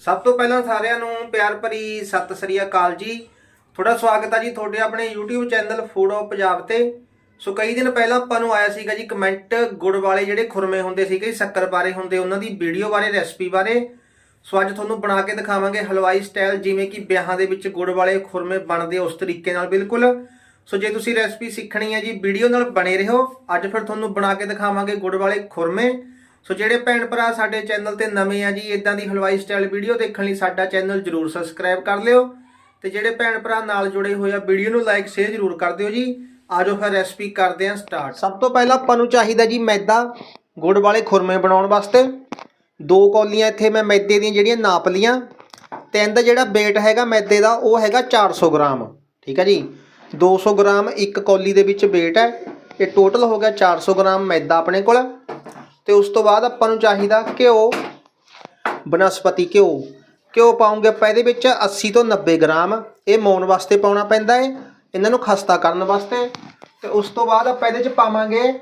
ਸਭ ਤੋਂ ਪਹਿਲਾਂ ਸਾਰਿਆਂ ਨੂੰ ਪਿਆਰ ਭਰੀ ਸਤਿ ਸ੍ਰੀ ਅਕਾਲ ਜੀ। ਤੁਹਾਡਾ ਸਵਾਗਤ ਹੈ ਜੀ ਤੁਹਾਡੇ ਆਪਣੇ YouTube channel food of Punjab ਤੇ। ਸੋ ਕਈ ਦਿਨ ਪਹਿਲਾਂ ਆਪਾਂ ਨੂੰ ਆਇਆ ਸੀਗਾ ਜੀ ਕਮੈਂਟ ਗੁੜ ਵਾਲੇ ਜਿਹੜੇ ਖੁਰਮੇ ਹੁੰਦੇ ਸੀਗੇ, ਸ਼ੱਕਰ ਬਾਰੇ ਹੁੰਦੇ, ਉਹਨਾਂ ਦੀ ਵੀਡੀਓ ਬਾਰੇ ਰੈਸਪੀ ਬਾਰੇ। ਸੋ ਅੱਜ ਤੁਹਾਨੂੰ ਬਣਾ ਕੇ ਦਿਖਾਵਾਂਗੇ ਹਲਵਾਈ ਸਟਾਈਲ ਜਿਵੇਂ ਕਿ ਵਿਆਹਾਂ ਦੇ ਵਿੱਚ ਗੁੜ ਵਾਲੇ ਖੁਰਮੇ ਬਣਦੇ ਉਸ ਤਰੀਕੇ ਨਾਲ ਬਿਲਕੁਲ। ਸੋ ਜੇ ਤੁਸੀਂ ਰੈਸਪੀ ਸਿੱਖਣੀ ਹੈ ਜੀ ਵੀਡੀਓ ਨਾਲ ਬਣੇ ਰਹੋ। ਅੱਜ ਫਿਰ ਤੁਹਾਨੂੰ ਬਣਾ ਕੇ ਦਿਖਾਵਾਂਗੇ ਗੁੜ ਵਾਲੇ ਖੁਰਮੇ। ਸੋ ਜਿਹੜੇ ਭੈਣ ਭਰਾ ਸਾਡੇ ਚੈਨਲ ਤੇ ਨਵੇਂ ਆ ਜੀ ਇਦਾਂ ਦੀ ਹਲਵਾਈ ਸਟਾਈਲ ਵੀਡੀਓ ਦੇਖਣ ਲਈ ਸਾਡਾ ਚੈਨਲ ਜਰੂਰ ਸਬਸਕ੍ਰਾਈਬ ਕਰ ਲਿਓ। ਤੇ ਜਿਹੜੇ ਭੈਣ ਭਰਾ ਨਾਲ ਜੁੜੇ ਹੋਏ ਆ ਵੀਡੀਓ ਨੂੰ ਲਾਈਕ ਸ਼ੇਅਰ ਜਰੂਰ ਕਰ ਦਿਓ ਜੀ। ਆਜੋ ਫਿਰ ਰੈਸਪੀ ਕਰਦੇ ਹਾਂ ਸਟਾਰਟ ਸਭ ਤੋਂ ਪਹਿਲਾਂ ਆਪਾਂ ਨੂੰ ਚਾਹੀਦਾ ਜੀ ਮੈਦਾ, ਗੁੜ ਵਾਲੇ ਖੁਰਮੇ ਬਣਾਉਣ ਵਾਸਤੇ। ਦੋ ਕੌਲੀਆਂ ਇੱਥੇ ਮੈਂ ਮੈਦੇ ਦੀਆਂ ਜਿਹੜੀਆਂ ਨਾਪ ਲੀਆਂ ਤੇ ਇਹਦਾ ਜਿਹੜਾ weight ਹੈਗਾ ਮੈਦੇ ਦਾ, ਉਹ ਹੈਗਾ 400 ਗ੍ਰਾਮ। ਠੀਕ ਹੈ ਜੀ? 200 ਗ੍ਰਾਮ ਇੱਕ ਕੌਲੀ ਦੇ ਵਿੱਚ weight ਹੈ। ਇਹ ਟੋਟਲ ਹੋ ਗਿਆ 400 ਗ੍ਰਾਮ ਮੈਦਾ ਆਪਣੇ ਕੋਲ। ਤੇ ਉਸ ਤੋਂ ਬਾਅਦ ਆਪਾਂ ਨੂੰ ਚਾਹੀਦਾ ਘਿਓ, ਬਨਸਪਤੀ ਘਿਓ। ਘਿਓ ਪਾਉਂਗੇ ਆਪਾਂ ਇਹਦੇ ਵਿੱਚ 80 ਤੋਂ 90 ਗ੍ਰਾਮ। ਇਹ ਮੌਣ ਵਾਸਤੇ ਪਾਉਣਾ ਪੈਂਦਾ ਹੈ। ਇਹਨਾਂ ਨੂੰ ਖਸਤਾ ਕਰਨ ਵਾਸਤੇ। ਤੇ ਉਸ ਤੋਂ ਬਾਅਦ ਆਪਾਂ ਇਹਦੇ ਵਿੱਚ ਪਾਵਾਂਗੇ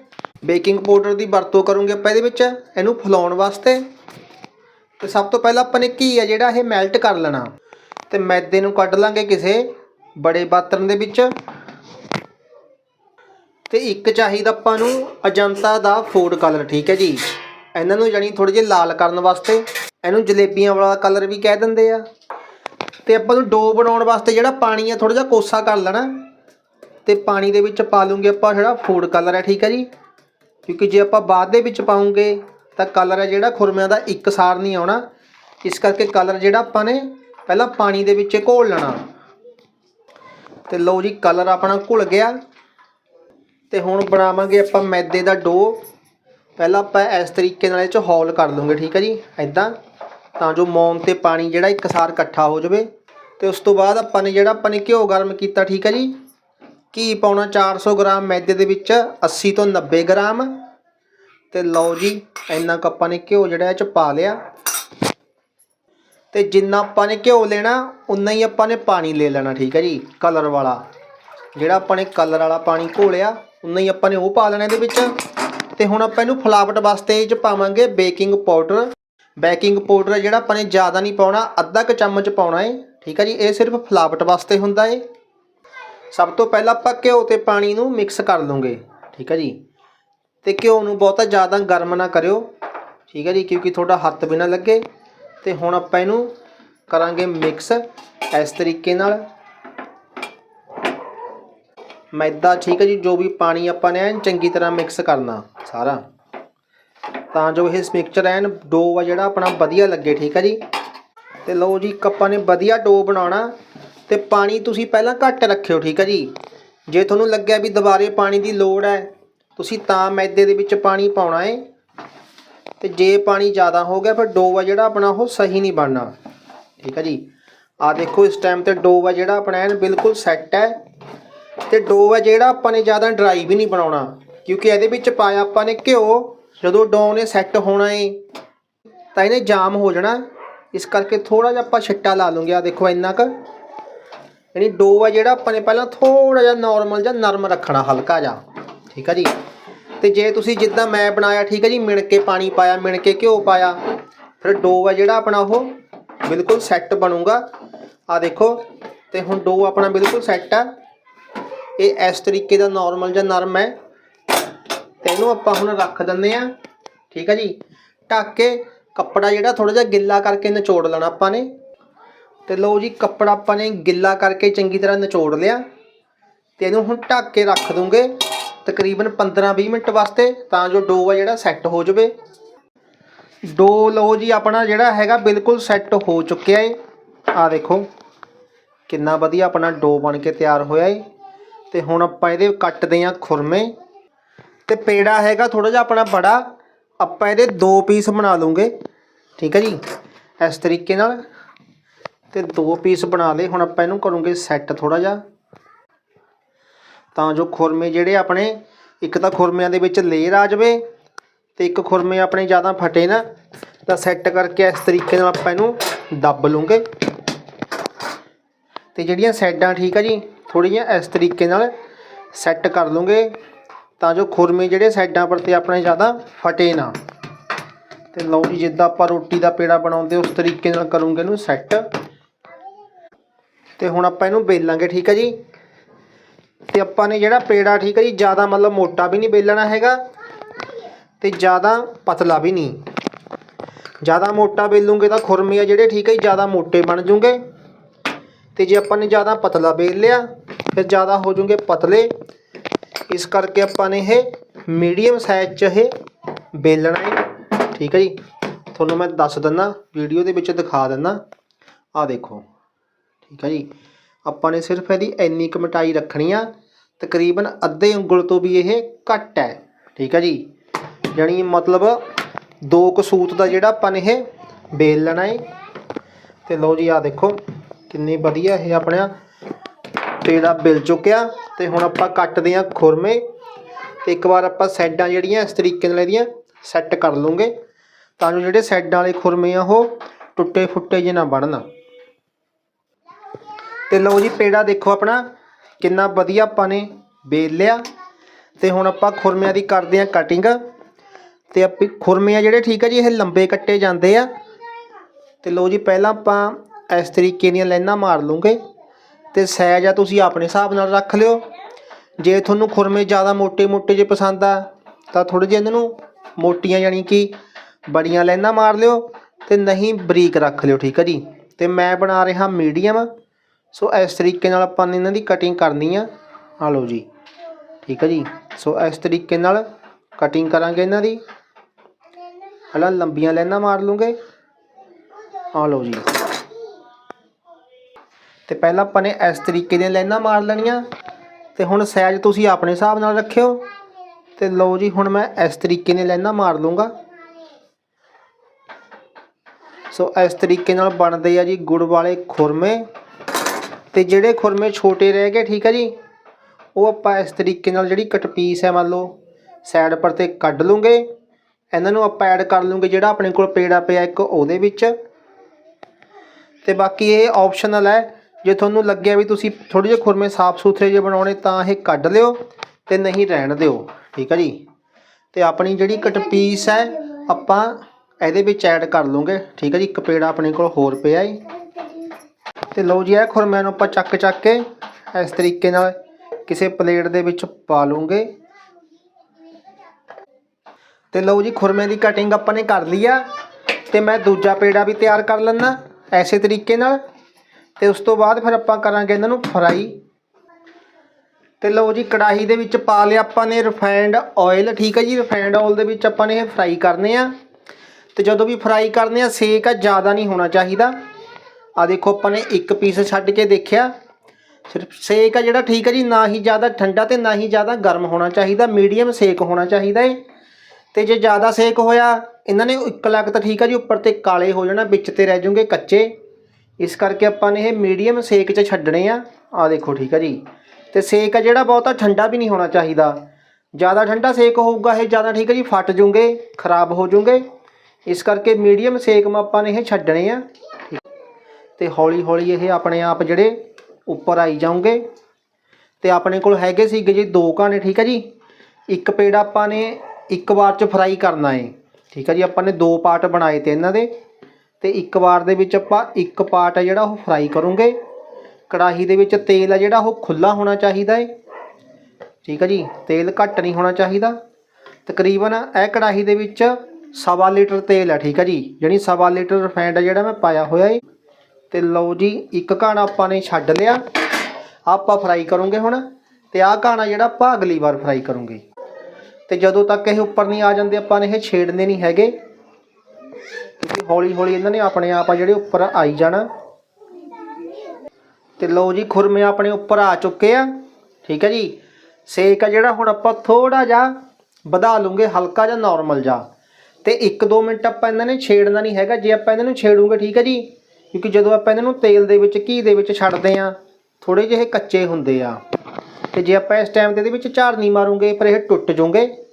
ਬੇਕਿੰਗ ਪਾਊਡਰ ਦੀ ਵਰਤੋਂ ਕਰੂੰਗੇ ਆਪਾਂ ਇਹਦੇ ਵਿੱਚ ਇਹਨੂੰ ਫੁਲਾਉਣ ਵਾਸਤੇ। ਤੇ ਸਭ ਤੋਂ ਪਹਿਲਾਂ ਆਪਾਂ ਨੇ ਘੀ ਹੈ ਜਿਹੜਾ ਇਹ ਮੈਲਟ ਕਰ ਲੈਣਾ। ਤੇ ਮੈਦੇ ਨੂੰ ਕੱਢ ਲਾਂਗੇ ਕਿਸੇ ਬੜੇ ਪਾਤਰ ਦੇ ਵਿੱਚ। ਤੇ ਇੱਕ ਚਾਹੀਦਾ ਆਪਾਂ ਨੂੰ ਅਜੰਤਾ ਦਾ ਫੂਡ ਕਲਰ ਠੀਕ ਹੈ ਜੀ। ਇਹਨਾਂ ਨੂੰ ਜਾਨੀ ਥੋੜੇ ਜਿਹਾ ਲਾਲ ਕਰਨ ਵਾਸਤੇ, ਇਹਨੂੰ ਜਲੇਬੀਆਂ ਵਾਲਾ ਕਲਰ ਵੀ ਕਹਿ ਦਿੰਦੇ ਆ। ਤੇ ਆਪਾਂ ਨੂੰ ਡੋ ਬਣਾਉਣ ਵਾਸਤੇ ਜਿਹੜਾ ਪਾਣੀ ਆ ਥੋੜਾ ਜਿਹਾ ਕੋਸਾ ਕਰ ਲੈਣਾ। ਤੇ ਪਾਣੀ ਦੇ ਵਿੱਚ ਪਾ ਲੂੰਗੇ ਆਪਾਂ ਜਿਹੜਾ ਫੂਡ ਕਲਰ ਹੈ, ਠੀਕ ਹੈ ਜੀ। ਕਿਉਂਕਿ ਜੇ ਆਪਾਂ ਬਾਅਦ ਦੇ ਵਿੱਚ ਪਾਉਂਗੇ, ਤਾਂ ਕਲਰ ਹੈ ਜਿਹੜਾ ਖੁਰਮਿਆਂ ਦਾ ਇੱਕ ਸਾਰ ਨਹੀਂ ਆਉਣਾ। ਇਸ ਕਰਕੇ ਕਲਰ ਜਿਹੜਾ ਆਪਾਂ ਨੇ ਪਹਿਲਾਂ ਪਾਣੀ ਦੇ ਵਿੱਚ ਘੋਲ ਲੈਣਾ। ਤੇ ਲਓ ਜੀ ਕਲਰ ਆਪਣਾ ਘੁਲ ਗਿਆ। ਤੇ ਹੁਣ ਬਣਾਵਾਂਗੇ ਆਪਾਂ ਮੈਦੇ ਦਾ ਡੋ। ਪਹਿਲਾਂ ਆਪਾਂ ਇਸ ਤਰੀਕੇ ਨਾਲ ਇਹ ਚ ਹੌਲ ਕਰ ਲਵਾਂਗੇ, ਠੀਕ ਹੈ ਜੀ? ਐਦਾਂ ਤਾਂ ਜੋ ਮੌਨ ਤੇ ਪਾਣੀ ਜਿਹੜਾ ਇੱਕਸਾਰ ਇਕੱਠਾ ਹੋ ਜਾਵੇ। ਤੇ ਉਸ ਤੋਂ ਬਾਅਦ ਆਪਾਂ ਨੇ ਜਿਹੜਾ ਆਪਾਂ ਨੇ ਘਿਓ ਗਰਮ ਕੀਤਾ, ਠੀਕ ਹੈ ਜੀ? ਘੀ ਪਾਉਣਾ 400 ਗ੍ਰਾਮ, ਮੈਦੇ ਦੇ ਵਿੱਚ 80 ਤੋਂ 90 ਗ੍ਰਾਮ। ਤੇ ਲਓ ਜੀ, ਇੰਨਾ ਕੁ ਆਪਾਂ ਨੇ ਘਿਓ ਜਿਹੜਾ ਇਹ ਚ ਪਾ ਲਿਆ। ਤੇ ਜਿੰਨਾ ਆਪਾਂ ਨੇ ਘਿਓ ਲੈਣਾ ਉਨਾ ਹੀ ਆਪਾਂ ਨੇ ਪਾਣੀ ਲੈ ਲੈਣਾ, ਠੀਕ ਹੈ ਜੀ? ਕਲਰ ਵਾਲਾ। ਜਿਹੜਾ ਆਪਾਂ ਨੇ ਕਲਰ ਵਾਲਾ ਪਾਣੀ ਘੋਲਿਆ ਉਨਾ ਹੀ ਆਪਾਂ ਨੇ ਉਹ ਪਾ ਲੈਣਾ ਇਹਦੇ ਵਿੱਚ। ਤੇ ਹੁਣ ਆਪਾਂ ਇਹਨੂੰ ਫਲਾਵਟ ਵਾਸਤੇ ਇਹ ਚ ਪਾਵਾਂਗੇ ਬੇਕਿੰਗ ਪਾਊਡਰ। ਬੇਕਿੰਗ ਪਾਊਡਰ ਜਿਹੜਾ ਆਪਾਂ ਨੇ ਜ਼ਿਆਦਾ ਨਹੀਂ ਪਾਉਣਾ, ਅੱਧਾ ਕੁ ਚਮਚ ਪਾਉਣਾ ਹੈ ਠੀਕ ਹੈ ਜੀ, ਇਹ ਸਿਰਫ ਫਲਾਵਟ ਵਾਸਤੇ ਹੁੰਦਾ ਹੈ ਸਭ ਤੋਂ ਪਹਿਲਾਂ ਆਪਾਂ ਘਿਓ ਤੇ ਪਾਣੀ ਨੂੰ ਮਿਕਸ ਕਰ ਲਵਾਂਗੇ। ਠੀਕ ਹੈ ਜੀ। ਤੇ ਘਿਓ ਨੂੰ ਬਹੁਤਾ ਜ਼ਿਆਦਾ ਗਰਮ ਨਾ ਕਰਿਓ। ਠੀਕ ਹੈ ਜੀ, ਕਿਉਂਕਿ ਤੁਹਾਡਾ ਹੱਥ ਵੀ ਨਾ ਲੱਗੇ। ਤੇ ਹੁਣ ਆਪਾਂ ਇਹਨੂੰ ਕਰਾਂਗੇ ਮਿਕਸ ਇਸ ਤਰੀਕੇ ਨਾਲ। ਮੈਦਾ ਠੀਕ ਹੈ ਜੀ, ਜੋ ਵੀ ਪਾਣੀ ਆਪਾਂ ਨੇ ਐਨ ਚੰਗੀ ਤਰ੍ਹਾਂ ਮਿਕਸ ਕਰਨਾ ਸਾਰਾ। ਤਾਂ ਜੋ ਇਹ ਮਿਕਸਚਰ ਐਨ ਡੋ ਆ ਜਿਹੜਾ ਆਪਣਾ ਵਧੀਆ ਲੱਗੇ, ਠੀਕ ਹੈ ਜੀ? ਤੇ ਲਓ ਜੀ ਕੱਪਾਂ ਨੇ ਵਧੀਆ ਡੋ ਬਣਾਉਣਾ ਤੇ ਪਾਣੀ ਤੁਸੀਂ ਪਹਿਲਾਂ ਘੱਟ ਰੱਖਿਓ, ਠੀਕ ਹੈ ਜੀ? ਜੇ ਤੁਹਾਨੂੰ ਲੱਗਿਆ ਵੀ ਦੁਬਾਰੇ ਪਾਣੀ ਦੀ ਲੋੜ ਹੈ, ਤੁਸੀਂ ਤਾਂ ਮੈਦੇ ਦੇ ਵਿੱਚ ਪਾਣੀ ਪਾਉਣਾ ਹੈ ਤੇ ਜੇ ਪਾਣੀ ਜ਼ਿਆਦਾ ਹੋ ਗਿਆ, ਫਿਰ ਡੋ ਆ ਜਿਹੜਾ ਆਪਣਾ ਉਹ ਸਹੀ ਨਹੀਂ ਬਣਨਾ। ਠੀਕ ਹੈ ਜੀ? ਆ ਦੇਖੋ, ਇਸ ਟਾਈਮ ਤੇ ਡੋ ਆ ਜਿਹੜਾ ਆਪਣਾ ਐਨ ਬਿਲਕੁਲ ਸੈੱਟ ਹੈ। ਤੇ ਡੋ ਹੈ ਜਿਹੜਾ ਆਪਾਂ ਨੇ ਜ਼ਿਆਦਾ ਡਰਾਈ ਵੀ ਨਹੀਂ ਬਣਾਉਣਾ, ਕਿਉਂਕਿ ਇਹਦੇ ਵਿੱਚ ਪਾਇਆ ਆਪਾਂ ਨੇ ਘਿਓ, ਜਦੋਂ ਡੋ ਨੇ ਸੈੱਟ ਹੋਣਾ ਏ, ਤਾਂ ਇਹਨੇ ਜਾਮ ਹੋ ਜਾਣਾ। ਇਸ ਕਰਕੇ ਥੋੜਾ ਜਿਹਾ ਆਪਾਂ ਛਿੱਟਾ ਲਾ ਲਵਾਂਗੇ ਆ ਦੇਖੋ ਇੰਨਾ ਕੁ। ਯਾਨੀ ਡੋ ਹੈ ਜਿਹੜਾ ਆਪਾਂ ਨੇ ਪਹਿਲਾਂ ਥੋੜਾ ਜਿਹਾ ਨਾਰਮਲ ਜਾਂ ਨਰਮ ਰੱਖਣਾ, ਹਲਕਾ ਜਿਹਾ। ਠੀਕ ਹੈ ਜੀ? ਤੇ ਜੇ ਤੁਸੀਂ ਜਿੱਦਾਂ ਮੈਂ ਬਣਾਇਆ, ਠੀਕ ਹੈ ਜੀ ਮਿਣ ਕੇ ਪਾਣੀ ਪਾਇਆ ਮਿਣ ਕੇ ਘਿਓ ਪਾਇਆ, ਫਿਰ ਡੋ ਹੈ ਜਿਹੜਾ ਆਪਣਾ ਉਹ ਬਿਲਕੁਲ ਸੈੱਟ ਬਣੂਗਾ। ਆ ਦੇਖੋ, ਤੇ ਹੁਣ ਡੋ ਆਪਣਾ ਬਿਲਕੁਲ ਸੈੱਟ ਆ। ਇਹ ਇਸ ਤਰੀਕੇ ਦਾ ਨਾਰਮਲ ਜਾਂ ਨਰਮ ਹੈ। ਤੇ ਇਹਨੂੰ ਆਪਾਂ ਹੁਣ ਰੱਖ ਦਿੰਦੇ ਆ ਠੀਕ ਹੈ ਜੀ। ਢੱਕ ਕੇ ਕੱਪੜਾ ਜਿਹੜਾ ਥੋੜਾ ਜਿਹਾ ਗਿੱਲਾ ਕਰਕੇ ਨਿਚੋੜ ਲੈਣਾ ਆਪਾਂ ਨੇ। ਤੇ ਲਓ ਜੀ, ਕੱਪੜਾ ਆਪਾਂ ਨੇ ਗਿੱਲਾ ਕਰਕੇ ਚੰਗੀ ਤਰ੍ਹਾਂ ਨਿਚੋੜ ਲਿਆ। ਤੇ ਇਹਨੂੰ ਹੁਣ ਢੱਕ ਕੇ ਰੱਖ ਦੂੰਗੇ ਤਕਰੀਬਨ 15-20 ਮਿੰਟ ਵਾਸਤੇ ਤਾਂ ਜੋ ਡੋ ਆ ਜਿਹੜਾ ਸੈੱਟ ਹੋ ਜਾਵੇ। ਡੋ ਲਓ ਜੀ, ਆਪਣਾ ਜਿਹੜਾ ਹੈਗਾ ਬਿਲਕੁਲ ਸੈੱਟ ਹੋ ਚੁੱਕਿਆ ਏ। ਆ ਦੇਖੋ, ਕਿੰਨਾ ਵਧੀਆ ਆਪਣਾ ਡੋ ਬਣ ਕੇ ਤਿਆਰ ਹੋਇਆ ਏ। ਤੇ ਹੁਣ ਆਪਾਂ ਇਹਦੇ ਕੱਟਦੇ ਆ ਖੁਰਮੇ। ਤੇ ਪੇੜਾ ਹੈਗਾ ਥੋੜਾ ਜਿਹਾ ਆਪਣਾ ਬੜਾ, ਆਪਾਂ ਇਹਦੇ ਦੋ ਪੀਸ ਬਣਾ ਲਵਾਂਗੇ। ਠੀਕ ਹੈ ਜੀ? ਇਸ ਤਰੀਕੇ ਨਾਲ। ਤੇ ਦੋ ਪੀਸ ਬਣਾ ਲਏ, ਹੁਣ ਆਪਾਂ ਇਹਨੂੰ ਕਰੂੰਗੇ ਸੈੱਟ ਥੋੜਾ ਜਿਹਾ। ਤਾਂ ਜੋ ਖੁਰਮੇ ਜਿਹੜੇ ਆਪਣੇ, ਇੱਕ ਤਾਂ ਖੁਰਮਿਆਂ ਦੇ ਵਿੱਚ ਲੇਅਰ ਆ ਜਾਵੇ ਤੇ ਇੱਕ ਖੁਰਮੇ ਆਪਣੇ ਜ਼ਿਆਦਾ ਫਟੇ ਨਾ, ਤਾਂ ਸੈੱਟ ਕਰਕੇ ਇਸ ਤਰੀਕੇ ਨਾਲ ਆਪਾਂ ਇਹਨੂੰ ਦੱਬ ਲੂੰਗੇ ਤੇ ਜਿਹੜੀਆਂ ਸਾਈਡਾਂ ਠੀਕ ਆ ਜੀ ਥੋੜ੍ਹੀਆਂ ਇਸ ਤਰੀਕੇ ਨਾਲ ਸੈੱਟ ਕਰ ਲੂੰਗੇ ਤਾਂ ਜੋ ਖੁਰਮੇ ਜਿਹੜੇ ਸਾਈਡਾਂ ਪਰ ਤੇ ਆਪਣੇ ਜ਼ਿਆਦਾ ਫਟੇ ਨਾ। ਤੇ ਲਓ ਜੀ, ਜਿੱਦਾਂ ਆਪਾਂ ਰੋਟੀ ਦਾ ਪੇੜਾ ਬਣਾਉਂਦੇ, ਉਸ ਤਰੀਕੇ ਨਾਲ ਕਰੂੰਗੇ ਇਹਨੂੰ ਸੈੱਟ ਤੇ ਹੁਣ ਆਪਾਂ ਇਹਨੂੰ ਬੇਲਾਂਗੇ ਠੀਕ ਹੈ ਜੀ? ਤੇ ਆਪਾਂ ਨੇ ਜਿਹੜਾ ਪੇੜਾ, ਠੀਕ ਹੈ ਜੀ, ਜ਼ਿਆਦਾ ਮਤਲਬ ਮੋਟਾ ਵੀ ਨਹੀਂ ਬੇਲਣਾ ਹੈਗਾ ਤੇ ਜ਼ਿਆਦਾ ਪਤਲਾ ਵੀ ਨਹੀਂ। ਜ਼ਿਆਦਾ ਮੋਟਾ ਬੇਲੂਗੇ ਤਾਂ ਖੁਰਮੇ ਆ ਜਿਹੜੇ, ਠੀਕ ਹੈ ਜੀ, ਜ਼ਿਆਦਾ ਮੋਟੇ ਬਣ ਜੂਗੇ। ਤੇ ਜੇ ਆਪਾਂ ਨੇ ਜ਼ਿਆਦਾ ਪਤਲਾ ਬੇਲ ਲਿਆ ਫਿਰ ਜ਼ਿਆਦਾ ਹੋ ਜੂਗੇ ਪਤਲੇ। ਇਸ ਕਰਕੇ ਆਪਾਂ ਨੇ ਇਹ ਮੀਡੀਅਮ ਸਾਈਜ਼ 'ਚ ਇਹ ਬੇਲਣਾ ਹੈ। ਠੀਕ ਹੈ ਜੀ। ਤੁਹਾਨੂੰ ਮੈਂ ਦੱਸ ਦਿੰਦਾ ਵੀਡੀਓ ਦੇ ਵਿੱਚ ਦਿਖਾ ਦਿੰਦਾ। ਆਹ ਦੇਖੋ। ਠੀਕ ਹੈ ਜੀ। ਆਪਾਂ ਨੇ ਸਿਰਫ ਇਹਦੀ ਇੰਨੀ ਕੁ ਮਟਾਈ ਰੱਖਣੀ ਆ। ਤਕਰੀਬਨ ਅੱਧੇ ਉਂਗਲ ਤੋਂ ਵੀ ਇਹ ਘੱਟ ਹੈ। ਠੀਕ ਹੈ ਜੀ। ਜਾਣੀ ਮਤਲਬ ਦੋ ਕੁ ਸੂਤ ਦਾ ਜਿਹੜਾ ਆਪਾਂ ਨੇ ਇਹ ਬੇਲ ਲੈਣਾ ਹੈ। ਤੇ ਲਓ ਜੀ, ਆਹ ਦੇਖੋ। ਕਿੰਨੀ ਵਧੀਆ ਇਹ ਆਪਣਾ ਪੇੜਾ ਬਿਲ ਚੁੱਕਿਆ ਤੇ ਹੁਣ ਆਪਾਂ ਕੱਟਦੇ ਹਾਂ ਖੁਰਮੇ। ਤੇ ਇੱਕ ਵਾਰ ਆਪਾਂ ਸਾਈਡਾਂ ਜਿਹੜੀਆਂ ਇਸ ਤਰੀਕੇ ਨਾਲ ਇਹਦੀਆਂ ਸੈੱਟ ਕਰ ਲੂੰਗੇ। ਤਾਂ ਜੋ ਜਿਹੜੇ ਸਾਈਡਾਂ ਵਾਲੇ ਖੁਰਮੇ ਆ ਉਹ ਟੁੱਟੇ ਫੁੱਟੇ ਜਿਹੇ ਨਾ ਬਣਨ। ਤੇ ਲਓ ਜੀ ਪੇੜਾ ਦੇਖੋ ਆਪਣਾ, ਕਿੰਨਾ ਵਧੀਆ ਆਪਾਂ ਨੇ ਵੇਲ ਲਿਆ। ਤੇ ਹੁਣ ਆਪਾਂ ਖੁਰਮਿਆਂ ਦੀ ਕਰਦੇ ਹਾਂ ਕਟਿੰਗ ਤੇ ਆਪੇ ਖੁਰਮੇ ਆ ਜਿਹੜੇ ਠੀਕ ਆ ਜੀ, ਇਹ ਲੰਬੇ ਕੱਟੇ ਜਾਂਦੇ ਆ। ਤੇ ਲਓ ਜੀ ਪਹਿਲਾਂ ਆਪਾਂ ਇਸ ਤਰੀਕੇ ਦੀਆਂ ਲਾਈਨਾਂ ਮਾਰ ਲੂੰਗੇ। ਤੇ ਸਾਈਜ਼ ਆ, ਤੁਸੀਂ ਆਪਣੇ ਹਿਸਾਬ ਨਾਲ ਰੱਖ ਲਿਓ। ਜੇ ਤੁਹਾਨੂੰ ਖੁਰਮੇ ਜ਼ਿਆਦਾ ਮੋٹے-ਮੋٹے ਜੇ ਪਸੰਦ ਆ, ਤਾਂ ਥੋੜੇ ਜਿਹਾ ਇਹਨਾਂ ਨੂੰ ਮੋਟੀਆਂ ਯਾਨੀ ਕਿ ਬੜੀਆਂ ਲਾਈਨਾਂ ਮਾਰ ਲਿਓ ਤੇ ਨਹੀਂ ਬਰੀਕ ਰੱਖ ਲਿਓ, ਠੀਕ ਹੈ ਜੀ? ਤੇ ਮੈਂ ਬਣਾ ਰਿਹਾ ਮੀਡੀਅਮ। ਸੋ ਇਸ ਤਰੀਕੇ ਨਾਲ ਆਪਾਂ ਇਹਨਾਂ ਦੀ ਕਟਿੰਗ ਕਰਨੀ ਆ। ਆ ਲਓ ਜੀ, ਠੀਕ ਹੈ ਜੀ? ਸੋ ਇਸ ਤਰੀਕੇ ਨਾਲ ਕਟਿੰਗ ਕਰਾਂਗੇ ਇਹਨਾਂ ਦੀ। ਹਲਾ ਲੰਬੀਆਂ ਲਾਈਨਾਂ ਮਾਰ ਲੂਗੇ। ਆ ਲਓ ਜੀ। ਤੇ ਪਹਿਲਾਂ ਆਪਾਂ ਨੇ ਇਸ ਤਰੀਕੇ ਦੀਆਂ ਲਾਈਨਾਂ ਮਾਰ ਲੈਣੀਆਂ ਤੇ ਹੁਣ ਸਾਈਜ਼ ਤੁਸੀਂ ਆਪਣੇ ਹਿਸਾਬ ਨਾਲ ਰੱਖਿਓ ਤੇ ਲਓ ਜੀ, ਹੁਣ ਮੈਂ ਇਸ ਤਰੀਕੇ ਦੀਆਂ ਲਾਈਨਾਂ ਮਾਰ ਲੂੰਗਾ ਸੋ ਇਸ ਤਰੀਕੇ ਨਾਲ ਬਣਦੇ ਆ ਜੀ ਗੁੜ ਵਾਲੇ ਖੁਰਮੇ ਤੇ ਜਿਹੜੇ ਖੁਰਮੇ ਛੋਟੇ ਰਹਿ ਗਏ, ਠੀਕ ਹੈ ਜੀ, ਉਹ ਆਪਾਂ ਇਸ ਤਰੀਕੇ ਨਾਲ ਜਿਹੜੀ ਕਟ ਪੀਸ ਹੈ, ਮੰਨ ਲਓ ਸਾਈਡ ਪਰ ਤੇ ਕੱਢ ਲੂੰਗੇ ਇਹਨਾਂ ਨੂੰ ਆਪਾਂ ਐਡ ਕਰ ਲੂੰਗੇ ਜਿਹੜਾ ਆਪਣੇ ਕੋਲ ਪੇੜਾ ਪਿਆ ਇੱਕ ਉਹਦੇ ਵਿੱਚ। ਤੇ ਬਾਕੀ ਇਹ ਆਪਸ਼ਨਲ ਹੈ ਜੇ ਤੁਹਾਨੂੰ ਲੱਗਿਆ ਵੀ ਤੁਸੀਂ ਥੋੜੇ ਜਿਹੇ ਖੁਰਮੇ ਸਾਫ਼ ਸੁਥਰੇ ਜਿਹੇ ਬਣਾਉਣੇ ਤਾਂ ਇਹ ਕੱਢ ਲਿਓ ਤੇ ਨਹੀਂ ਰਹਿਣ ਦਿਓ ਠੀਕ ਹੈ ਜੀ? ਤੇ ਆਪਣੀ ਜਿਹੜੀ ਕਟ ਪੀਸ ਹੈ ਆਪਾਂ ਇਹਦੇ ਵਿੱਚ ਐਡ ਕਰ ਲੂੰਗੇ ਠੀਕ ਹੈ ਜੀ? ਇੱਕ ਪੇੜਾ ਆਪਣੇ ਕੋਲ ਹੋਰ ਪਿਆ ਹੈ ਤੇ ਲਓ ਜੀ ਇਹ ਖੁਰਮਿਆਂ ਨੂੰ ਆਪਾਂ ਚੱਕ ਚੱਕ ਕੇ ਇਸ ਤਰੀਕੇ ਨਾਲ ਕਿਸੇ ਪਲੇਟ ਦੇ ਵਿੱਚ ਪਾ ਲੂੰਗੇ। ਤੇ ਲਓ ਜੀ ਖੁਰਮਿਆਂ ਦੀ ਕਟਿੰਗ ਆਪਾਂ ਨੇ ਕਰ ਲਈ ਆ। ਤੇ ਮੈਂ ਦੂਜਾ ਪੇੜਾ ਵੀ ਤਿਆਰ ਕਰ ਲੈਣਾ ਐਸੇ ਤਰੀਕੇ ਨਾਲ। ਤੇ ਉਸ ਤੋਂ ਬਾਅਦ ਫਿਰ ਆਪਾਂ ਕਰਾਂਗੇ ਇਹਨਾਂ ਨੂੰ ਫਰਾਈ। ਤੇ ਲਓ ਜੀ, ਕੜਾਹੀ ਦੇ ਵਿੱਚ ਪਾ ਲਿਆ ਆਪਾਂ ਨੇ ਰਿਫਾਈਨਡ ਆਇਲ ਠੀਕ ਹੈ ਜੀ? ਰਿਫਾਈਨਡ ਆਇਲ ਦੇ ਵਿੱਚ ਆਪਾਂ ਨੇ ਇਹ ਫਰਾਈ ਕਰਨੇ ਆ। ਤੇ ਜਦੋਂ ਵੀ ਫਰਾਈ ਕਰਨੇ ਆ ਸੇਕ ਆ, ਜ਼ਿਆਦਾ ਨਹੀਂ ਹੋਣਾ ਚਾਹੀਦਾ। ਆ ਦੇਖੋ, ਆਪਾਂ ਨੇ ਇੱਕ ਪੀਸ ਛੱਡ ਕੇ ਦੇਖਿਆ। ਸਿਰਫ ਸੇਕ ਆ ਜਿਹੜਾ, ਠੀਕ ਹੈ ਜੀ? ਨਾ ਹੀ ਜ਼ਿਆਦਾ ਠੰਡਾ ਤੇ ਨਾ ਹੀ ਜ਼ਿਆਦਾ ਗਰਮ ਹੋਣਾ ਚਾਹੀਦਾ। ਮੀਡੀਅਮ ਸੇਕ ਹੋਣਾ ਚਾਹੀਦਾ ਏ ਤੇ ਜੇ ਜ਼ਿਆਦਾ ਸੇਕ ਹੋਇਆ, ਇਹਨਾਂ ਨੇ ਇੱਕ ਲੱਗ ਤਾਂ ਠੀਕ ਹੈ ਜੀ, ਉੱਪਰ ਤੇ ਕਾਲੇ ਹੋ ਜਾਣਾ, ਵਿੱਚ ਤੇ ਰਹਿ ਜਾਣਗੇ ਕੱਚੇ। ਇਸ ਕਰਕੇ ਆਪਾਂ ਨੇ ਇਹ ਮੀਡੀਅਮ ਸੇਕ 'ਚ ਛੱਡਣੇ ਆ। ਆ ਦੇਖੋ, ਠੀਕ ਹੈ ਜੀ। ਤੇ ਸੇਕ ਆ ਜਿਹੜਾ, ਬਹੁਤਾ ਠੰਡਾ ਵੀ ਨਹੀਂ ਹੋਣਾ ਚਾਹੀਦਾ। ਜ਼ਿਆਦਾ ਠੰਡਾ ਸੇਕ ਹੋਊਗਾ, ਇਹ ਜ਼ਿਆਦਾ, ਠੀਕ ਹੈ ਜੀ, ਫਟ ਜੂਗੇ, ਖਰਾਬ ਹੋ ਜੂਗੇ। ਇਸ ਕਰਕੇ ਮੀਡੀਅਮ ਸੇਕ ਮਾ ਆਪਾਂ ਨੇ ਇਹ ਛੱਡਣੇ ਆ। ਤੇ ਹੌਲੀ ਹੌਲੀ ਇਹ ਆਪਣੇ ਆਪ ਜਿਹੜੇ ਉੱਪਰ ਆਈ ਜਾਣਗੇ ਤੇ ਆਪਣੇ ਕੋਲ ਹੈਗੇ ਸੀਗੇ ਜੀ ਦੋ ਘਾਣੇ ਠੀਕ ਹੈ ਜੀ। ਇੱਕ ਪੇੜ ਆਪਾਂ ਨੇ ਇੱਕ ਵਾਰ ਚ ਫਰਾਈ ਕਰਨਾ ਹੈ ਠੀਕ ਹੈ ਜੀ, ਆਪਾਂ ਨੇ ਦੋ ਪਾਰਟ ਬਣਾਏ ਤੇ ਇਹਨਾਂ ਦੇ। ਤੇ ਇੱਕ ਵਾਰ ਦੇ ਵਿੱਚ ਆਪਾਂ ਇੱਕ ਪਾਰਟ ਹੈ ਜਿਹੜਾ ਉਹ ਫਰਾਈ ਕਰੂੰਗੇ। ਕੜਾਹੀ ਦੇ ਵਿੱਚ ਤੇਲ ਹੈ ਜਿਹੜਾ ਉਹ ਖੁੱਲਾ ਹੋਣਾ ਚਾਹੀਦਾ ਹੈ ਠੀਕ ਹੈ ਜੀ, ਤੇਲ ਘੱਟ ਨਹੀਂ ਹੋਣਾ ਚਾਹੀਦਾ। ਤਕਰੀਬਨ ਇਹ ਕੜਾਹੀ ਦੇ ਵਿੱਚ ਸਵਾ ਲੀਟਰ ਤੇਲ ਹੈ ਠੀਕ ਹੈ ਜੀ ਜਿਹੜੀ ਸਵਾ ਲੀਟਰ ਰਿਫਾਈਨਡ ਹੈ ਜਿਹੜਾ ਮੈਂ ਪਾਇਆ ਹੋਇਆ ਹੈ ਤੇ ਲਓ ਜੀ, ਇੱਕ ਘਾਣਾ ਆਪਾਂ ਨੇ ਛੱਡ ਲਿਆ। ਆਹ ਆਪਾਂ ਫਰਾਈ ਕਰੂੰਗੇ ਹੁਣ, ਤੇ ਆਹ ਘਾਣਾ ਜਿਹੜਾ ਆਪਾਂ ਅਗਲੀ ਵਾਰ ਫਰਾਈ ਕਰੂੰਗੇ। ਤੇ ਜਦੋਂ ਤੱਕ ਇਹ ਉੱਪਰ ਨਹੀਂ ਆ ਜਾਂਦੇ, ਆਪਾਂ ਨੇ ਇਹ ਛੇੜਨੇ ਨਹੀਂ ਹੈਗੇ। ਕਿਉਂਕਿ ਹੌਲੀ ਹੌਲੀ ਇਹਨਾਂ ਨੇ ਆਪਣੇ ਆਪ ਆ ਜਿਹੜੇ ਉੱਪਰ ਆਈ ਜਾਣਾ। ਤੇ ਲਓ ਜੀ, ਖੁਰਮੇ ਆਪਣੇ ਉੱਪਰ ਆ ਚੁੱਕੇ ਆ। ਠੀਕ ਹੈ ਜੀ। ਸੇਕ ਆ ਜਿਹੜਾ ਹੁਣ ਆਪਾਂ ਥੋੜਾ ਜਿਹਾ ਵਧਾ ਲੂੰਗੇ, ਹਲਕਾ ਜਿਹਾ ਨਾਰਮਲ ਜਿਹਾ। ਤੇ 1-2 ਮਿੰਟ ਆਪਾਂ ਇਹਨਾਂ ਨੇ ਛੇੜਨਾ ਨਹੀਂ ਹੈਗਾ। ਜੇ ਆਪਾਂ ਇਹਨਾਂ ਨੂੰ ਛੇੜੂਗੇ, ਠੀਕ ਹੈ ਜੀ। ਕਿਉਂਕਿ ਜਦੋਂ ਆਪਾਂ ਇਹਨਾਂ ਨੂੰ ਤੇਲ ਦੇ ਵਿੱਚ, ਘੀ ਦੇ ਵਿੱਚ ਛੱਡਦੇ ਆ ਥੋੜੇ ਜਿਹੇ ਕੱਚੇ ਹੁੰਦੇ ਆ। ਤੇ ਜੇ ਆਪਾਂ ਇਸ ਟਾਈਮ ਤੇ ਇਹਦੇ ਵਿੱਚ ਝਾੜ ਨਹੀਂ ਮਾਰੂਗੇ ਪਰ ਇਹ ਟੁੱਟ ਜੂਗੇ।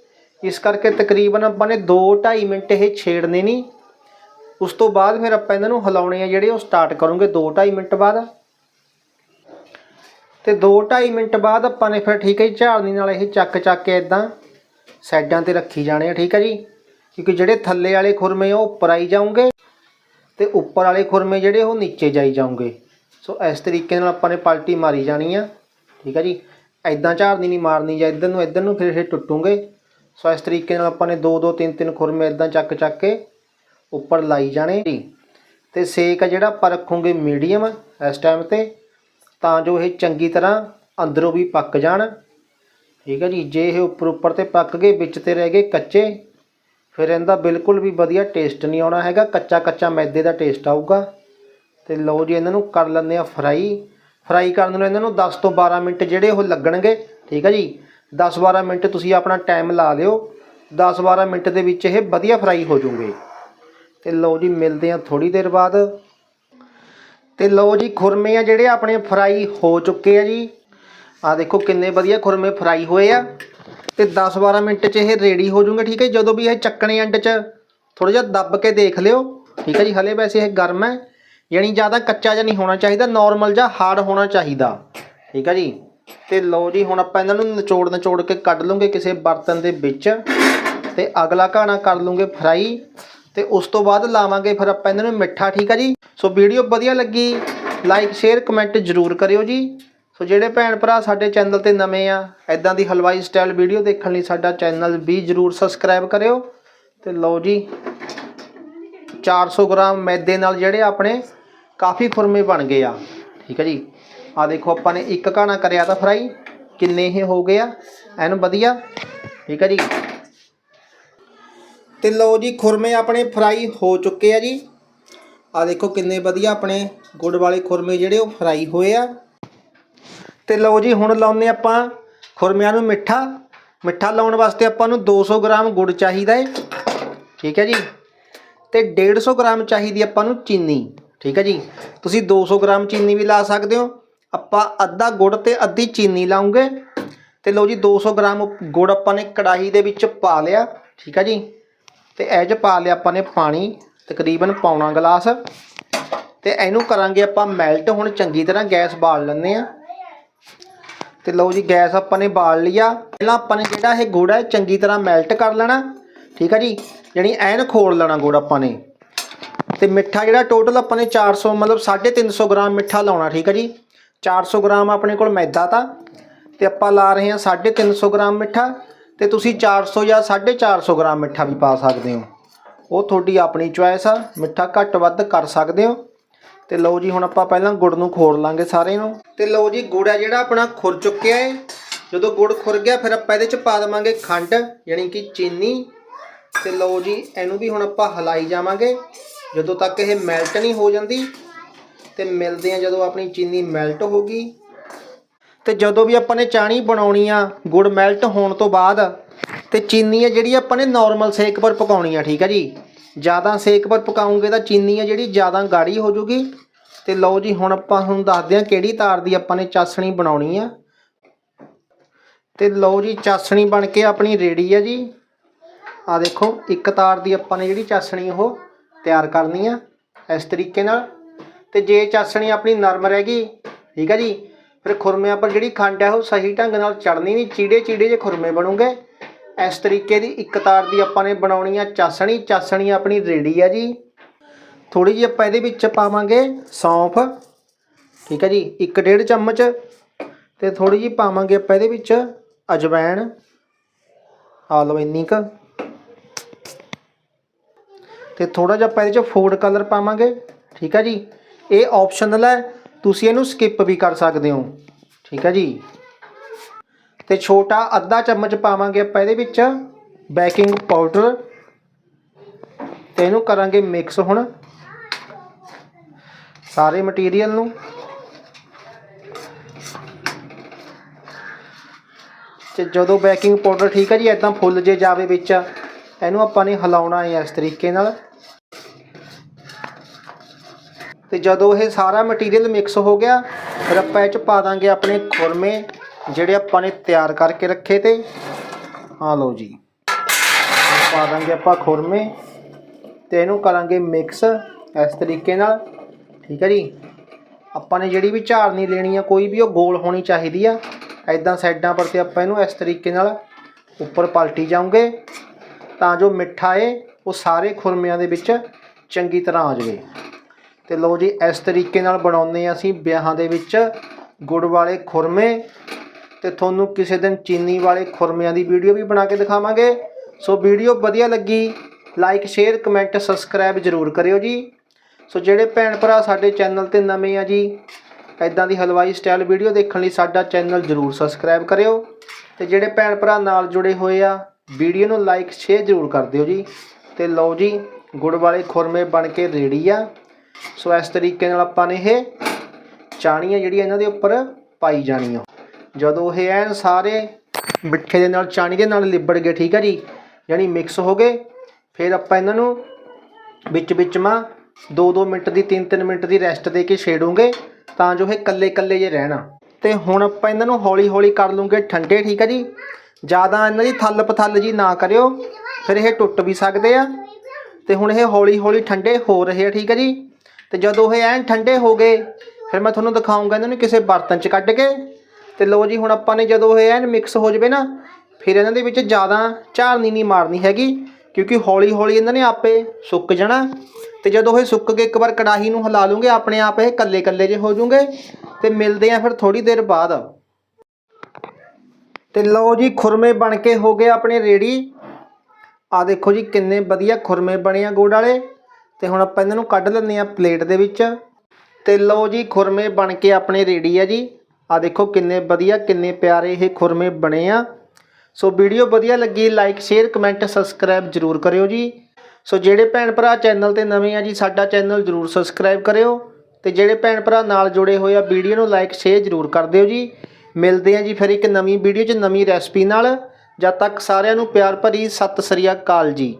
ਇਸ ਕਰਕੇ ਤਕਰੀਬਨ ਆਪਾਂ ਨੇ 2-2.5 ਮਿੰਟ ਇਹ ਛੇੜਨੇ ਨਹੀਂ। ਉਸ ਤੋਂ ਬਾਅਦ ਫਿਰ ਆਪਾਂ ਇਹਨਾਂ ਨੂੰ ਹਿਲਾਉਣੇ ਆ ਜਿਹੜੇ ਉਹ ਸਟਾਰਟ ਕਰੂੰਗੇ 2-2.5 ਮਿੰਟ ਬਾਅਦ। ਤੇ 2-2.5 ਮਿੰਟ ਬਾਅਦ ਆਪਾਂ ਨੇ ਫਿਰ ਠੀਕ ਹੈ ਜੀ ਝਾੜਨੀ ਨਾਲ ਇਹ ਚੱਕ ਚੱਕ ਕੇ ਇਦਾਂ ਸਾਈਡਾਂ ਤੇ ਰੱਖੀ ਜਾਣੇ ਆ, ਠੀਕ ਹੈ ਜੀ? ਕਿਉਂਕਿ ਜਿਹੜੇ ਥੱਲੇ ਵਾਲੇ ਖੁਰਮੇ ਆ, ਉਹ ਉੱਪਰ ਆਈ ਜਾਣਗੇ ਤੇ ਉੱਪਰ ਵਾਲੇ ਖੁਰਮੇ ਜਿਹੜੇ, ਉਹ ਨੀਚੇ ਜਾਈ ਜਾਣਗੇ ਸੋ ਇਸ ਤਰੀਕੇ ਨਾਲ ਆਪਾਂ ਨੇ ਪਲਟੀ ਮਾਰੀ ਜਾਣੀ ਆ, ਠੀਕ ਹੈ ਜੀ? ਐਦਾਂ ਝਾੜਨੀ ਨਹੀਂ ਮਾਰਨੀ ਜਾਂ ਇੱਧਰ ਨੂੰ ਇੱਧਰ ਨੂੰ, ਫਿਰ ਇਹ ਟੁੱਟੂਗੇ। ਸੋ ਇਸ ਤਰੀਕੇ ਨਾਲ ਆਪਾਂ ਨੇ ਦੋ ਦੋ ਤਿੰਨ ਤਿੰਨ ਖੁਰਮੇ ਇਦਾਂ ਚੱਕ ਚੱਕ ਕੇ ਉੱਪਰ ਲਾਈ ਜਾਣੇ। ਜੀ ਤੇ ਸੇਕ ਆ ਜਿਹੜਾ ਆਪਾਂ ਰੱਖੂਗੇ ਮੀਡੀਅਮ ਇਸ ਟਾਈਮ ਤੇ, ਤਾਂ ਜੋ ਇਹ ਚੰਗੀ ਤਰ੍ਹਾਂ ਅੰਦਰੋਂ ਵੀ ਪੱਕ ਜਾਣ। ਠੀਕ ਹੈ ਜੀ, ਜੇ ਇਹ ਉੱਪਰ ਉੱਪਰ ਤੇ ਪੱਕ ਗਏ, ਵਿੱਚ ਤੇ ਰਹਿ ਗਏ ਕੱਚੇ, ਫਿਰ ਇਹਦਾ ਬਿਲਕੁਲ ਵੀ ਵਧੀਆ ਟੇਸਟ ਨਹੀਂ ਆਉਣਾ ਹੈਗਾ। ਕੱਚਾ ਕੱਚਾ ਮੈਦੇ ਦਾ ਟੇਸਟ ਆਊਗਾ। ਤੇ ਲਓ ਜੀ, ਇਹਨਾਂ ਨੂੰ ਕਰ ਲੈਂਦੇ ਆ ਫਰਾਈ ਫਰਾਈ ਕਰਨ ਨੂੰ ਇਹਨਾਂ ਨੂੰ 10 ਤੋਂ 12 ਮਿੰਟ ਜਿਹੜੇ ਉਹ ਲੱਗਣਗੇ। ਠੀਕ ਹੈ ਜੀ 10-12 ਮਿੰਟ ਤੁਸੀਂ ਆਪਣਾ ਟਾਈਮ ਲਾ ਲਿਓ। 10-12 ਮਿੰਟ ਦੇ ਵਿੱਚ ਇਹ ਵਧੀਆ ਫਰਾਈ ਹੋ ਜੂਗੇ ਤੇ ਲਓ ਜੀ, ਮਿਲਦੇ ਆ ਥੋੜੀ ਦੇਰ ਬਾਅਦ। ਤੇ ਲਓ ਜੀ, ਖੁਰਮੇ ਆ ਜਿਹੜੇ ਆਪਣੇ ਫਰਾਈ ਹੋ ਚੁੱਕੇ ਆ ਜੀ। ਆ ਦੇਖੋ ਕਿੰਨੇ ਵਧੀਆ ਖੁਰਮੇ ਫਰਾਈ ਹੋਏ ਆ। ਤੇ 10-12 ਮਿੰਟ 'ਚ ਇਹ ਰੈਡੀ ਹੋ ਜੂਗੇ, ਠੀਕ ਹੈ ਜੀ। ਜਦੋਂ ਵੀ ਇਹ ਚੱਕਣੇ ਐਂਡ 'ਚ ਥੋੜਾ ਜਿਹਾ ਦੱਬ ਕੇ ਦੇਖ ਲਿਓ। ਠੀਕ ਹੈ ਜੀ, ਹਲੇ ਵੈਸੇ ਇਹ ਗਰਮ ਹੈ। ਯਾਨੀ ਜ਼ਿਆਦਾ ਕੱਚਾ ਜਿਹਾ ਨਹੀਂ ਹੋਣਾ ਚਾਹੀਦਾ ਨਾਰਮਲ ਜਿਹਾ ਹਾਰਡ ਹੋਣਾ ਚਾਹੀਦਾ। ਠੀਕ ਹੈ ਜੀ? ਤੇ ਲਓ ਜੀ, ਹੁਣ ਆਪਾਂ ਇਹਨਾਂ ਨੂੰ ਨਿਚੋੜ ਨਿਚੋੜ ਕੇ ਕੱਢ ਲਵਾਂਗੇ ਕਿਸੇ ਬਰਤਨ ਦੇ ਵਿੱਚ। ਤੇ ਅਗਲਾ ਘਾਣਾ ਕਰ ਲਵਾਂਗੇ ਫਰਾਈ। ਤੇ ਉਸ ਤੋਂ ਬਾਅਦ ਲਾਵਾਂਗੇ ਫਿਰ ਆਪਾਂ ਇਹਨਾਂ ਨੂੰ ਮਿੱਠਾ, ਠੀਕ ਆ ਜੀ? ਸੋ ਵੀਡੀਓ ਵਧੀਆ ਲੱਗੀ ਲਾਈਕ ਸ਼ੇਅਰ ਕਮੈਂਟ ਜ਼ਰੂਰ ਕਰਿਓ ਜੀ। ਸੋ ਜਿਹੜੇ ਭੈਣ ਭਰਾ ਸਾਡੇ ਚੈਨਲ ਤੇ ਨਵੇਂ ਆ ਐਦਾਂ ਦੀ ਹਲਵਾਈ ਸਟਾਈਲ ਵੀਡੀਓ ਦੇਖਣ ਲਈ ਸਾਡਾ ਚੈਨਲ ਵੀ ਜ਼ਰੂਰ ਸਬਸਕ੍ਰਾਈਬ ਕਰਿਓ। ਤੇ ਲਓ ਜੀ 400 ਗ੍ਰਾਮ ਮੈਦੇ ਨਾਲ ਜਿਹੜੇ ਆਪਣੇ ਕਾਫੀ ਖੁਰਮੇ ਬਣ ਗਏ ਆ, ਠੀਕ ਹੈ ਜੀ? ਆ ਦੇਖੋ, ਆਪਾਂ ਨੇ ਇੱਕ ਘਾਣਾ ਕਰਿਆ ਤਾਂ ਫਰਾਈ ਕਿੰਨੇ ਇਹ ਹੋ ਗਏ ਆ? ਐਨ ਵਧੀਆ, ਠੀਕ ਹੈ ਜੀ? ਤੇ ਲਓ ਜੀ, ਖੁਰਮੇ ਆਪਣੇ ਫਰਾਈ ਹੋ ਚੁੱਕੇ ਆ ਜੀ। ਆ ਦੇਖੋ ਕਿੰਨੇ ਵਧੀਆ ਆਪਣੇ ਗੁੜ ਵਾਲੇ ਖੁਰਮੇ ਜਿਹੜੇ ਉਹ ਫਰਾਈ ਹੋਏ ਆ। ਤੇ ਲਓ ਜੀ, ਹੁਣ ਲਾਉਨੇ ਆਪਾਂ ਖੁਰਮਿਆਂ ਨੂੰ ਮਿੱਠਾ। ਮਿੱਠਾ ਲਾਉਣ ਵਾਸਤੇ ਆਪਾਂ ਨੂੰ 200 ਗ੍ਰਾਮ ਗੁੜ ਚਾਹੀਦਾ ਹੈ ਠੀਕ ਹੈ ਜੀ। ਤੇ 150 ਗ੍ਰਾਮ ਚਾਹੀਦੀ ਆਪਾਂ ਨੂੰ ਚੀਨੀ। ਠੀਕ ਹੈ ਜੀ। ਤੁਸੀਂ 200 ਗ੍ਰਾਮ ਚੀਨੀ ਵੀ ਲਾ ਸਕਦੇ ਹੋ। ਆਪਾਂ ਅੱਧਾ ਗੁੜ ਤੇ ਅੱਧੀ ਚੀਨੀ ਲਾਉਂਗੇ। ਤੇ ਲਓ ਜੀ 200 ਗ੍ਰਾਮ ਗੁੜ ਆਪਾਂ ਨੇ ਕੜਾਹੀ ਦੇ ਵਿੱਚ ਪਾ ਲਿਆ। ਠੀਕ ਹੈ ਜੀ। ਤੇ ਇਹ 'ਚ ਪਾ ਲਿਆ ਆਪਾਂ ਨੇ ਪਾਣੀ, ਤਕਰੀਬਨ ਪੌਣਾ ਗਲਾਸ। ਤੇ ਇਹਨੂੰ ਕਰਾਂਗੇ ਆਪਾਂ ਮੈਲਟ ਹੁਣ ਚੰਗੀ ਤਰ੍ਹਾਂ ਗੈਸ ਬਾਲ ਲੈਂਦੇ ਆ ਤੇ ਲਓ ਜੀ, ਗੈਸ ਆਪਾਂ ਨੇ ਬਾਲ ਲਿਆ। ਪਹਿਲਾਂ ਆਪਾਂ ਨੇ ਜਿਹੜਾ ਇਹ ਗੁੜ ਹੈ, ਚੰਗੀ ਤਰ੍ਹਾਂ ਮੈਲਟ ਕਰ ਲੈਣਾ। ਠੀਕ ਆ ਜੀ? ਯਾਨੀ ਐਨ ਖੋਲ ਲੈਣਾ ਗੁੜ ਆਪਾਂ ਨੇ। ਤੇ ਮਿੱਠਾ ਜਿਹੜਾ ਟੋਟਲ ਆਪਾਂ ਨੇ 400 ਮਤਲਬ 350 ਗ੍ਰਾਮ ਮਿੱਠਾ ਲਾਉਣਾ, ਠੀਕ ਆ ਜੀ? 400 ਗ੍ਰਾਮ ਆਪਣੇ ਕੋਲ ਮੈਦਾ ਤਾਂ। ਤੇ ਆਪਾਂ ਲਾ ਰਹੇ ਹਾਂ 350 ਗ੍ਰਾਮ ਮਿੱਠਾ। ਤੇ ਤੁਸੀਂ 400 ਜਾਂ 450 ਗ੍ਰਾਮ ਮਿੱਠਾ ਵੀ ਪਾ ਸਕਦੇ ਹੋ। ਉਹ ਤੁਹਾਡੀ ਆਪਣੀ ਚੁਆਇਸ ਆ, ਮਿੱਠਾ ਘੱਟ ਵੱਧ ਕਰ ਸਕਦੇ ਹੋ। ਤੇ ਲਓ ਜੀ, ਹੁਣ ਆਪਾਂ ਪਹਿਲਾਂ ਗੁੜ ਨੂੰ ਖੋਰ ਲਾਂਗੇ ਸਾਰੇ ਨੂੰ। ਤੇ ਲਓ ਜੀ, ਗੁੜ ਹੈ ਜਿਹੜਾ ਆਪਣਾ ਖੁਰ ਚੁੱਕਿਆ ਹੈ ਜਦੋਂ ਗੁੜ ਖੁਰ ਗਿਆ, ਫਿਰ ਆਪਾਂ ਇਹਦੇ ਚ ਪਾ ਦੇਵਾਂਗੇ ਖੰਡ, ਯਾਨੀ ਕਿ ਚੀਨੀ। ਤੇ ਲਓ ਜੀ, ਇਹਨੂੰ ਵੀ ਹੁਣ ਆਪਾਂ ਹਲਾਈ ਜਾਵਾਂਗੇ। ਜਦੋਂ ਤੱਕ ਇਹ ਮੈਲਟ ਨਹੀਂ ਹੋ ਜਾਂਦੀ, ਤੇ ਮਿਲਦੇ ਆ ਜਦੋਂ ਆਪਣੀ ਚੀਨੀ ਮੈਲਟ ਹੋ ਗਈ। ਤੇ ਜਦੋਂ ਵੀ ਆਪਾਂ ਨੇ ਚਾਣੀ ਬਣਾਉਣੀ ਆ, ਗੁੜ ਮੈਲਟ ਹੋਣ ਤੋਂ ਬਾਅਦ, ਤੇ ਚੀਨੀ ਆ ਜਿਹੜੀ ਆਪਾਂ ਨੇ ਨਾਰਮਲ ਸੇਕ ਪਰ ਪਕਾਉਣੀ ਆ, ਠੀਕ ਆ ਜੀ? ਜ਼ਿਆਦਾ ਸੇਕ ਪਰ ਪਕਾਉਂਗੇ ਤਾਂ ਚੀਨੀ ਆ ਜਿਹੜੀ ਜ਼ਿਆਦਾ ਗਾੜੀ ਹੋ ਜੂਗੀ। ਤੇ ਲਓ ਜੀ, ਹੁਣ ਆਪਾਂ ਹੁਣ ਦੱਸਦੇ ਆ ਕਿਹੜੀ ਤਾਰ ਦੀ ਆਪਾਂ ਨੇ ਚਾਸਣੀ ਬਣਾਉਣੀ ਆ। ਤੇ ਲਓ ਜੀ, ਚਾਸਣੀ ਬਣ ਕੇ ਆਪਣੀ ਰੇੜੀ ਆ ਜੀ। ਆ ਦੇਖੋ, ਇੱਕ ਤਾਰ ਦੀ ਆਪਾਂ ਨੇ ਜਿਹੜੀ ਚਾਸਣੀ ਉਹ ਤਿਆਰ ਕਰਨੀ ਆ, ਇਸ ਤਰੀਕੇ ਨਾਲ। ਤੇ ਜੇ ਚਾਸਣੀ ਆਪਣੀ ਨਰਮ ਰਹਿ ਗਈ, ਠੀਕ ਆ ਜੀ? ਫਿਰ ਖੁਰਮਿਆਂ ਪਰ ਜਿਹੜੀ ਖੰਡ ਹੈ ਉਹ ਸਹੀ ਢੰਗ ਨਾਲ ਚੜਨੀ ਨਹੀਂ, ਚੀੜੇ ਚੀੜੇ ਜੇ ਖੁਰਮੇ ਬਣੂਗੇ। ਇਸ ਤਰੀਕੇ ਦੀ ਇੱਕ ਤਾਰ ਦੀ ਆਪਾਂ ਨੇ ਬਣਾਉਣੀ ਆ ਚਾਸਣੀ ਚਾਸਣੀ ਆਪਣੀ ਰੈਡੀ ਆ ਜੀ। ਥੋੜੀ ਜਿਹੀ ਆਪਾਂ ਇਹਦੇ ਵਿੱਚ ਪਾਵਾਂਗੇ ਸੌਂਫ, ਠੀਕ ਹੈ ਜੀ, ਇੱਕ ਡੇਢ ਚਮਚ। ਤੇ ਥੋੜੀ ਜਿਹੀ ਪਾਵਾਂਗੇ ਆਪਾਂ ਇਹਦੇ ਵਿੱਚ ਅਜਵਾਇਣ ਆ ਲਓ ਇੰਨੀ ਕੁ। ਤੇ ਥੋੜਾ ਜਿਹਾ ਆਪਾਂ ਇਹਦੇ ਚ ਫੂਡ ਕਲਰ ਪਾਵਾਂਗੇ, ਠੀਕ ਹੈ ਜੀ। ਇਹ ਆਪਸ਼ਨਲ ਹੈ। ਤੁਸੀਂ ਇਹਨੂੰ ਸਕਿਪ ਵੀ ਕਰ ਸਕਦੇ ਹੋ। ਠੀਕ ਹੈ ਜੀ। ਤੇ ਛੋਟਾ ਅੱਧਾ ਚਮਚ ਪਾਵਾਂਗੇ ਆਪਾਂ ਇਹਦੇ ਵਿੱਚ ਬੇਕਿੰਗ ਪਾਊਡਰ ਤੇ ਇਹਨੂੰ ਕਰਾਂਗੇ ਮਿਕਸ ਹੁਣ। ਸਾਰੇ ਮਟੀਰੀਅਲ ਨੂੰ। ਤੇ ਜਦੋਂ ਬੇਕਿੰਗ ਪਾਊਡਰ ਠੀਕ ਹੈ ਜੀ ਇਦਾਂ ਫੁੱਲ ਜੇ ਜਾਵੇ ਵਿੱਚ, ਇਹਨੂੰ ਆਪਾਂ ਨੇ ਹਿਲਾਉਣਾ ਹੈ ਇਸ ਤਰੀਕੇ ਨਾਲ। ਤੇ ਜਦੋਂ ਇਹ ਸਾਰਾ ਮਟੀਰੀਅਲ ਮਿਕਸ ਹੋ ਗਿਆ ਫਿਰ ਆਪਾਂ ਇਹ ਚ ਪਾ ਦਾਂਗੇ ਆਪਣੇ ਖੁਰਮੇ, ਜਿਹੜੇ ਆਪਾਂ ਨੇ ਤਿਆਰ ਕਰਕੇ ਰੱਖੇ ਤੇ। ਆ ਲਓ ਜੀ। ਪਾ ਦਾਂਗੇ ਆਪਾਂ ਖੁਰਮੇ ਤੇ ਇਹਨੂੰ ਕਰਾਂਗੇ ਮਿਕਸ ਇਸ ਤਰੀਕੇ ਨਾਲ। ਠੀਕ ਹੈ ਜੀ? ਆਪਾਂ ਨੇ ਜਿਹੜੀ ਵੀ ਝਾੜਨੀ ਲੈਣੀ ਆ, ਕੋਈ ਵੀ ਉਹ ਗੋਲ ਹੋਣੀ ਚਾਹੀਦੀ ਆ। ਐਦਾਂ ਸਾਈਡਾਂ ਪਰ ਤੇ ਆਪਾਂ ਇਹਨੂੰ ਇਸ ਤਰੀਕੇ ਨਾਲ ਉੱਪਰ ਪਲਟੀ ਜਾਵਾਂਗੇ ਤਾਂ ਜੋ ਮਿੱਠਾ ਏ ਉਹ ਸਾਰੇ ਖੁਰਮਿਆਂ ਦੇ ਵਿੱਚ ਚੰਗੀ ਤਰ੍ਹਾਂ ਆ ਜਾਵੇ। ਤੇ ਲਓ ਜੀ, ਇਸ ਤਰੀਕੇ ਨਾਲ ਬਣਾਉਂਦੇ ਹਾਂ ਅਸੀਂ ਵਿਆਹਾਂ ਦੇ ਵਿੱਚ ਗੁੜ ਵਾਲੇ ਖੁਰਮੇ ਤੇ ਤੁਹਾਨੂੰ ਕਿਸੇ ਦਿਨ ਚੀਨੀ ਵਾਲੇ ਖੁਰਮਿਆਂ ਦੀ ਵੀਡੀਓ ਵੀ ਬਣਾ ਕੇ ਦਿਖਾਵਾਂਗੇ। ਸੋ ਵੀਡੀਓ ਵਧੀਆ ਲੱਗੀ ਲਾਈਕ ਸ਼ੇਅਰ ਕਮੈਂਟ ਸਬਸਕ੍ਰਾਈਬ ਜ਼ਰੂਰ ਕਰਿਓ ਜੀ। ਸੋ ਜਿਹੜੇ ਭੈਣ ਭਰਾ ਸਾਡੇ ਚੈਨਲ ਤੇ ਨਵੇਂ ਆ ਜੀ ਐਦਾਂ ਦੀ ਹਲਵਾਈ ਸਟਾਈਲ ਵੀਡੀਓ ਦੇਖਣ ਲਈ ਸਾਡਾ ਚੈਨਲ ਜ਼ਰੂਰ ਸਬਸਕ੍ਰਾਈਬ ਕਰਿਓ। ਤੇ ਜਿਹੜੇ ਭੈਣ ਭਰਾ ਨਾਲ ਜੁੜੇ ਹੋਏ ਆ, ਵੀਡੀਓ ਨੂੰ ਲਾਈਕ ਸ਼ੇਅਰ ਜ਼ਰੂਰ ਕਰ ਦਿਓ ਜੀ। ਤੇ ਲਓ ਜੀ, ਗੁੜ ਵਾਲੇ ਖੁਰਮੇ ਬਣ ਕੇ ਰੈਡੀ ਆ। ਸੋ ਇਸ ਤਰੀਕੇ ਨਾਲ ਆਪਾਂ ਨੇ ਇਹ ਚਾਣੀਆਂ ਜਿਹੜੀਆਂ ਇਹਨਾਂ ਦੇ ਉੱਪਰ ਪਾਈ ਜਾਣੀਆਂ। ਜਦੋਂ ਇਹ ਐਨ ਸਾਰੇ ਮਿੱਠੇ ਦੇ ਨਾਲ, ਚਾਣੀ ਦੇ ਨਾਲ ਲਿਬੜ ਗਏ, ਠੀਕ ਹੈ ਜੀ? ਯਾਨੀ ਮਿਕਸ ਹੋ ਗਏ, ਫਿਰ ਆਪਾਂ ਇਹਨਾਂ ਨੂੰ ਵਿੱਚ ਵਿੱਚ ਮਾ 2-2 ਮਿੰਟ ਦੀ 3-3 ਮਿੰਟ ਦੀ ਰੈਸਟ ਦੇ ਕੇ ਛੇੜੂਗੇ ਤਾਂ ਜੋ ਇਹ ਕੱਲੇ ਕੱਲੇ ਜੇ ਰਹਿਣਾ। ਤੇ ਹੁਣ ਆਪਾਂ ਇਹਨਾਂ ਨੂੰ ਹੌਲੀ ਹੌਲੀ ਕਰ ਲੂੰਗੇ ਠੰਡੇ, ਠੀਕ ਹੈ ਜੀ? ਜ਼ਿਆਦਾ ਇਹਨਾਂ ਦੀ ਥੱਲ ਪਥੱਲ ਜੀ ਨਾ ਕਰਿਓ, ਫਿਰ ਇਹ ਟੁੱਟ ਵੀ ਸਕਦੇ ਆ। ਤੇ ਹੁਣ ਇਹ ਹੌਲੀ ਹੌਲੀ ਠੰਡੇ ਹੋ ਰਹੇ ਆ, ਠੀਕ ਹੈ ਜੀ? ਤੇ ਜਦੋਂ ਇਹ ਐਨ ਠੰਡੇ ਹੋ ਗਏ, ਫਿਰ ਮੈਂ ਤੁਹਾਨੂੰ ਦਿਖਾਉਂਗਾ ਇਹਨਾਂ ਨੂੰ ਕਿਸੇ ਬਰਤਨ 'ਚ ਕੱਢ ਕੇ। ਤੇ ਲਓ ਜੀ, ਹੁਣ ਆਪਾਂ ਨੇ ਜਦੋਂ ਇਹ ਐਨ ਮਿਕਸ ਹੋ ਜਵੇ ਨਾ, ਫਿਰ ਇਹਨਾਂ ਦੇ ਵਿੱਚ ਜ਼ਿਆਦਾ ਝਾਰਨੀ ਨਹੀਂ ਮਾਰਨੀ ਹੈਗੀ, ਕਿਉਂਕਿ ਹੌਲੀ ਹੌਲੀ ਇਹਨਾਂ ਨੇ ਆਪੇ ਸੁੱਕ ਜਾਣਾ। ਤੇ ਜਦੋਂ ਇਹ ਸੁੱਕ ਕੇ ਇੱਕ ਵਾਰ ਕੜਾਹੀ ਨੂੰ ਹਿਲਾ ਲੂੰਗੇ, ਆਪਣੇ ਆਪ ਇਹ ਕੱਲੇ ਕੱਲੇ ਜੇ ਹੋ ਜੂਗੇ ਤੇ ਮਿਲਦੇ ਆ ਫਿਰ ਥੋੜੀ ਦੇਰ ਬਾਅਦ। ਤੇ ਲਓ ਜੀ, ਖੁਰਮੇ ਬਣ ਕੇ ਹੋ ਗਏ ਆਪਣੇ ਰੈਡੀ ਆ ਦੇਖੋ ਜੀ, ਕਿੰਨੇ ਵਧੀਆ ਖੁਰਮੇ ਬਣੇ ਆ ਗੁੜ ਵਾਲੇ। ਤੇ ਹੁਣ ਆਪਾਂ ਇਹਨਾਂ ਨੂੰ ਕੱਢ ਲੈਂਦੇ ਆ ਪਲੇਟ ਦੇ ਵਿੱਚ। ਤੇ ਲਓ ਜੀ, ਖੁਰਮੇ ਬਣ ਕੇ ਆਪਣੇ ਰੈਡੀ ਆ ਜੀ। ਆ ਦੇਖੋ ਕਿੰਨੇ ਵਧੀਆ, ਕਿੰਨੇ ਪਿਆਰੇ ਇਹ ਖੁਰਮੇ ਬਣੇ ਆ। ਸੋ ਵੀਡੀਓ ਵਧੀਆ ਲੱਗੀ ਲਾਈਕ ਸ਼ੇਅਰ ਕਮੈਂਟ ਸਬਸਕ੍ਰਾਈਬ ਜਰੂਰ ਕਰਿਓ ਜੀ। ਸੋ ਜਿਹੜੇ ਭੈਣ ਭਰਾ ਚੈਨਲ ਤੇ ਨਵੇਂ ਆ ਜੀ, ਸਾਡਾ ਚੈਨਲ ਜਰੂਰ ਸਬਸਕ੍ਰਾਈਬ ਕਰਿਓ। ਤੇ ਜਿਹੜੇ ਭੈਣ ਭਰਾ ਨਾਲ ਜੁੜੇ ਹੋਏ ਆ, ਵੀਡੀਓ ਨੂੰ ਲਾਈਕ ਸ਼ੇਅਰ ਜਰੂਰ ਕਰ ਦਿਓ ਜੀ। ਮਿਲਦੇ ਆ ਜੀ ਫਿਰ ਇੱਕ ਨਵੀਂ ਵੀਡੀਓ 'ਚ ਨਵੀਂ ਰੈਸਪੀ ਨਾਲ। ਜਦ ਤੱਕ ਸਾਰਿਆਂ ਨੂੰ ਪਿਆਰ ਭਰੀ ਸਤਿ ਸ੍ਰੀ ਅਕਾਲ ਜੀ।